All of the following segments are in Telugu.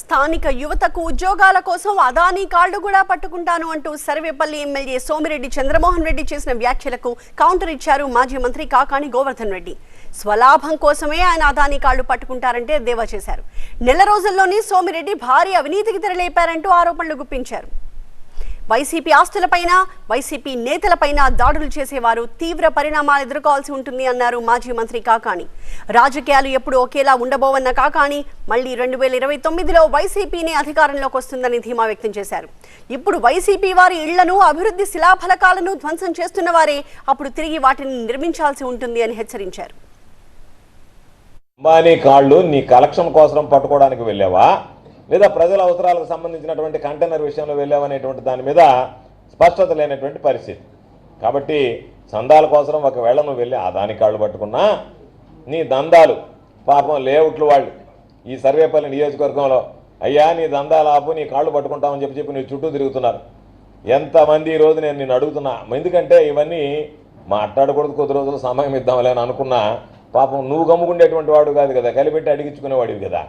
స్థానిక యువతకు ఉద్యోగాల కోసం అదానీ కార్డు కూడా పట్టుకుంటాను అంటూ సర్వేపల్లి ఎమ్మెల్యే సోమిరెడ్డి చంద్రమోహన్ రెడ్డి చేసిన వ్యాఖ్యలకు కౌంటర్ ఇచ్చారు మాజీ మంత్రి కాకాణి గోవర్ధన్ రెడ్డి. స్వలాభం కోసమే ఆయన అదానీ కార్డు పట్టుకుంటారంటే దేవా చేశారు. నెల రోజుల్లోనే సోమిరెడ్డి భారీ అవినీతికి తెరలేపారంటూ ఆరోపణలు గుప్పించారు. వైసీపీ ఆస్తులపైన వైసీపీ నేతలపైన దాడులు చేసేవారు తీవ్ర పరిణామాలు ఎదుర్కోవాల్సి ఉంటుంది అన్నారు మాజీ మంత్రి కాకాణి. రాజకీయాలు ఎప్పుడు ఒకేలా ఉండబోవన్న కాకాణి మళ్ళీ రెండు వేల ఇరవై తొమ్మిదిలో వైసీపీనే అధికారంలోకి వస్తుందని ధీమా వ్యక్తం చేశారు. ఇప్పుడు వైసీపీ వారి ఇళ్ళను అభివృద్ధి శిలాఫలకాలను ధ్వంసం చేస్తున్న వారే అప్పుడు తిరిగి వాటిని నిర్మించాల్సి ఉంటుంది అని హెచ్చరించారు. అంబానీ కాళ్ళు నీ కలెక్షన్ కోసం పట్టుకోవడానికి వెళ్ళావా? లేదా ప్రజల అవసరాలకు సంబంధించినటువంటి కంటైనర్ విషయంలో వెళ్ళామనేటువంటి దాని మీద స్పష్టత లేనటువంటి పరిస్థితి. కాబట్టి చందాల కోసం ఒకవేళ నువ్వు వెళ్ళి ఆ దాని కాళ్ళు పట్టుకున్నా నీ దందాలు పాపం లేఅవుట్లు వాళ్ళు ఈ సర్వేపల్లి నియోజకవర్గంలో అయ్యా నీ దందాలు ఆపు నీ కాళ్ళు పట్టుకుంటామని చెప్పి చెప్పి నీ చుట్టూ తిరుగుతున్నారు. ఎంతమంది ఈరోజు రోజు నేను నిన్ను అడుగుతున్నా? ఎందుకంటే ఇవన్నీ మాట్లాడకూడదు కొద్ది రోజులు సమయం ఇద్దాంలే అని అనుకున్నా. పాపం నువ్వు గమ్ముకుండేటువంటి వాడు కాదు కదా కలిపెట్టి అడిగించుకునేవాడివి కదా.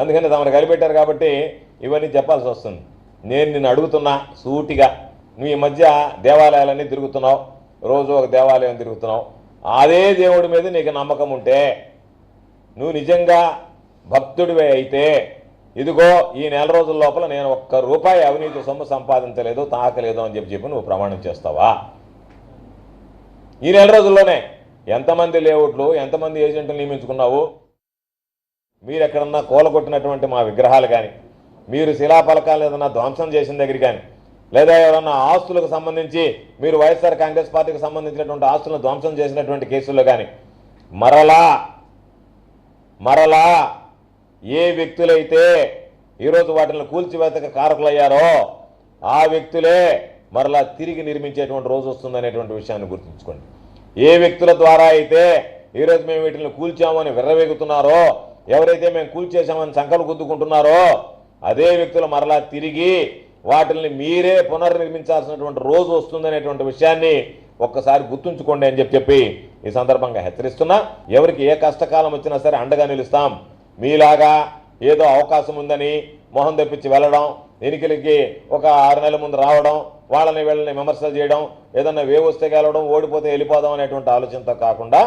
అందుకని తమను కలిపెట్టారు కాబట్టి ఇవన్నీ చెప్పాల్సి వస్తుంది. నేను నిన్ను అడుగుతున్నా సూటిగా. నువ్వు ఈ మధ్య దేవాలయాలన్నీ తిరుగుతున్నావు. రోజు ఒక దేవాలయం తిరుగుతున్నావు. అదే దేవుడి మీద నీకు నమ్మకం ఉంటే నువ్వు నిజంగా భక్తుడివే అయితే ఇదిగో ఈ నెల రోజుల లోపల నేను ఒక్క రూపాయి అవినీతి సొమ్ము సంపాదించలేదు తాకలేదు అని చెప్పి చెప్పి నువ్వు ప్రమాణం చేస్తావా? ఈ నెల రోజుల్లోనే ఎంతమంది లేఅవుట్లు ఎంతమంది ఏజెంట్లు నియమించుకున్నావు? మీరు ఎక్కడన్నా కూలగొట్టినటువంటి మా విగ్రహాలు కానీ మీరు శిలాఫలకాలు ఏదన్నా ధ్వంసం చేసిన దగ్గర కానీ లేదా ఎవరన్నా ఆస్తులకు సంబంధించి మీరు వైఎస్ఆర్ కాంగ్రెస్ పార్టీకి సంబంధించినటువంటి ఆస్తులను ధ్వంసం చేసినటువంటి కేసుల్లో కానీ మరలా మరలా ఏ వ్యక్తులైతే ఈరోజు వాటిని కూల్చివేతకు కారకులయ్యారో ఆ వ్యక్తులే మరలా తిరిగి నిర్మించేటువంటి రోజు వస్తుందనేటువంటి విషయాన్ని గుర్తుంచుకోండి. ఏ వ్యక్తుల ద్వారా అయితే ఈరోజు మేము వీటిని కూల్చామని విర్రవేగుతున్నారో ఎవరైతే మేము కూల్చేశామని సంకలు గుద్దుకుంటున్నారో అదే వ్యక్తులు మరలా తిరిగి వాటిని మీరే పునర్నిర్మించాల్సినటువంటి రోజు వస్తుందనేటువంటి విషయాన్ని ఒక్కసారి గుర్తుంచుకోండి అని చెప్పి చెప్పి ఈ సందర్భంగా హెచ్చరిస్తున్నా. ఎవరికి ఏ కష్టకాలం వచ్చినా సరే అండగా నిలుస్తాం. మీలాగా ఏదో అవకాశం ఉందని మొహం తెప్పించి వెళ్ళడం ఎన్నికలకి ఒక ఆరు నెలల ముందు రావడం వాళ్ళని వీళ్ళని విమర్శలు చేయడం ఏదన్నా వస్తే గెలవడం ఓడిపోతే వెళ్ళిపోదాం అనేటువంటి ఆలోచనతో కాకుండా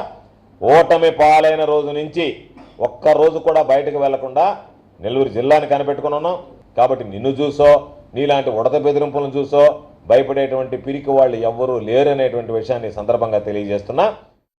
ఓటమి పాలైన రోజు నుంచి ఒక్క రోజు కూడా బయటకు వెళ్ళకుండా నెల్లూరు జిల్లాని కనిపెట్టుకుని ఉన్నాం. కాబట్టి నిన్ను చూసో నీలాంటి ఉడత బెదిరింపులను చూసో భయపడేటువంటి పిరికి వాళ్ళు ఎవ్వరూ లేరనేటువంటి విషయాన్ని సందర్భంగా తెలియజేస్తున్నా.